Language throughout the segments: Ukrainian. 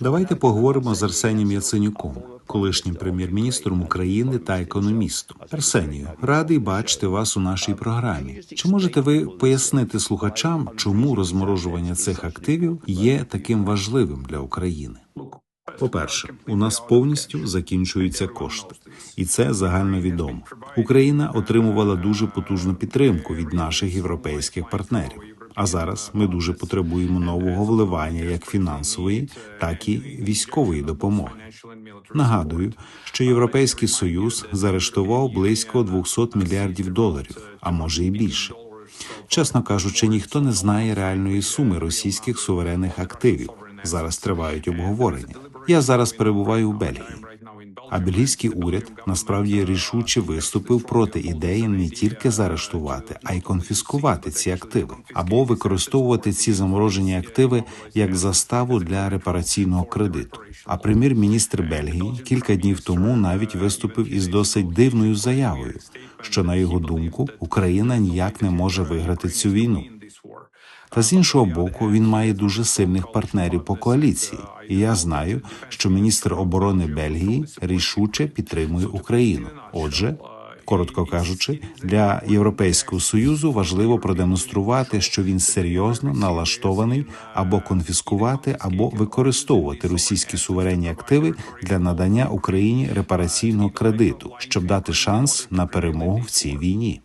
Давайте поговоримо з Арсенієм Яценюком, колишнім прем'єр-міністром України та економістом. Арсенію, радий бачити вас у нашій програмі. Чи можете ви пояснити слухачам, чому розморожування цих активів є таким важливим для України? По-перше, у нас повністю закінчуються кошти, і це загальновідомо. Україна отримувала дуже потужну підтримку від наших європейських партнерів. А зараз ми дуже потребуємо нового вливання як фінансової, так і військової допомоги. Нагадую, що Європейський Союз заарештував близько 200 мільярдів доларів, а може і більше. Чесно кажучи, ніхто не знає реальної суми російських суверенних активів. Зараз тривають обговорення. Я зараз перебуваю у Бельгії. А бельгійський уряд насправді рішуче виступив проти ідеї не тільки заарештувати, а й конфіскувати ці активи або використовувати ці заморожені активи як заставу для репараційного кредиту. А прем'єр-міністр Бельгії кілька днів тому навіть виступив із досить дивною заявою, що на його думку Україна ніяк не може виграти цю війну. Та з іншого боку, він має дуже сильних партнерів по коаліції, і я знаю, що міністр оборони Бельгії рішуче підтримує Україну. Отже, коротко кажучи, для Європейського союзу важливо продемонструвати, що він серйозно налаштований або конфіскувати, або використовувати російські суверенні активи для надання Україні репараційного кредиту, щоб дати шанс на перемогу в цій війні.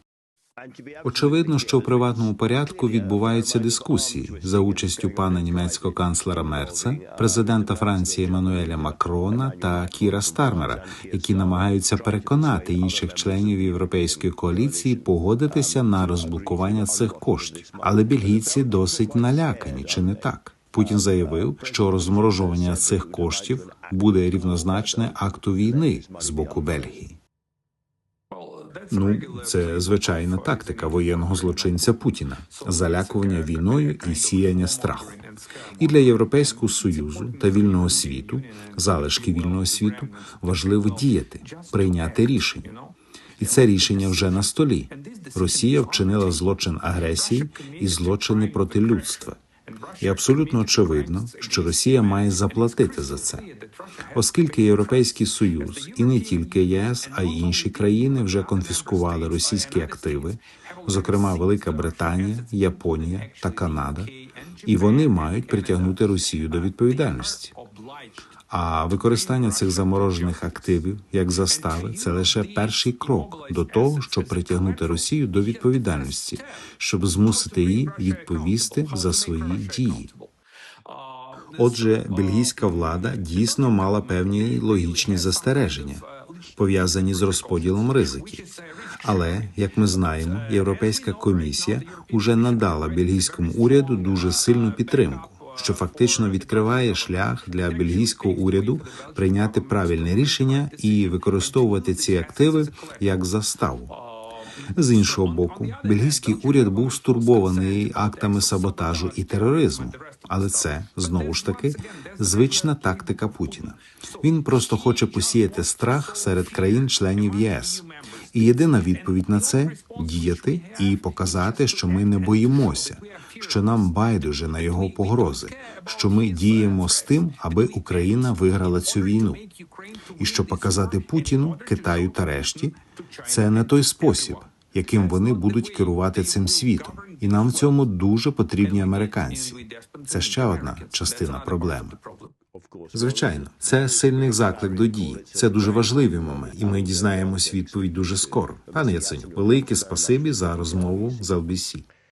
Очевидно, що в приватному порядку відбуваються дискусії за участю пана німецького канцлера Мерца, президента Франції Еммануеля Макрона та Кіра Стармера, які намагаються переконати інших членів європейської коаліції погодитися на розблокування цих коштів. Але бельгійці досить налякані, чи не так? Путін заявив, що розморожування цих коштів буде рівнозначне акту війни з боку Бельгії. Ну, це звичайна тактика воєнного злочинця Путіна залякування війною і сіяння страху. І для Європейського союзу та вільного світу, залишки вільного світу, важливо діяти, прийняти рішення. І це рішення вже на столі. Росія вчинила злочин агресії і злочини проти людства. І абсолютно очевидно, що Росія має заплатити за це, оскільки Європейський Союз і не тільки ЄС, а й інші країни вже конфіскували російські активи, зокрема Велика Британія, Японія та Канада, і вони мають притягнути Росію до відповідальності. А використання цих заморожених активів як застави це лише перший крок до того, щоб притягнути Росію до відповідальності, щоб змусити її відповісти за свої дії. Отже, бельгійська влада дійсно мала певні логічні застереження, пов'язані з розподілом ризиків. Але як ми знаємо, Європейська комісія уже надала бельгійському уряду дуже сильну підтримку що фактично відкриває шлях для бельгійського уряду прийняти правильне рішення і використовувати ці активи як заставу. З іншого боку, бельгійський уряд був стурбований актами саботажу і тероризму, але це знову ж таки звична тактика Путіна. Він просто хоче посіяти страх серед країн-членів ЄС. І єдина відповідь на це діяти і показати, що ми не боїмося, що нам байдуже на його погрози, що ми діємо з тим, аби Україна виграла цю війну, і що показати Путіну, Китаю та решті це не той спосіб, яким вони будуть керувати цим світом, і нам в цьому дуже потрібні американці. Це ще одна частина проблеми. Звичайно, це сильний заклик до дії. Це дуже важливий момент, і ми дізнаємось відповідь дуже скоро. Пане Яценю, велике спасибі за розмову з LBC.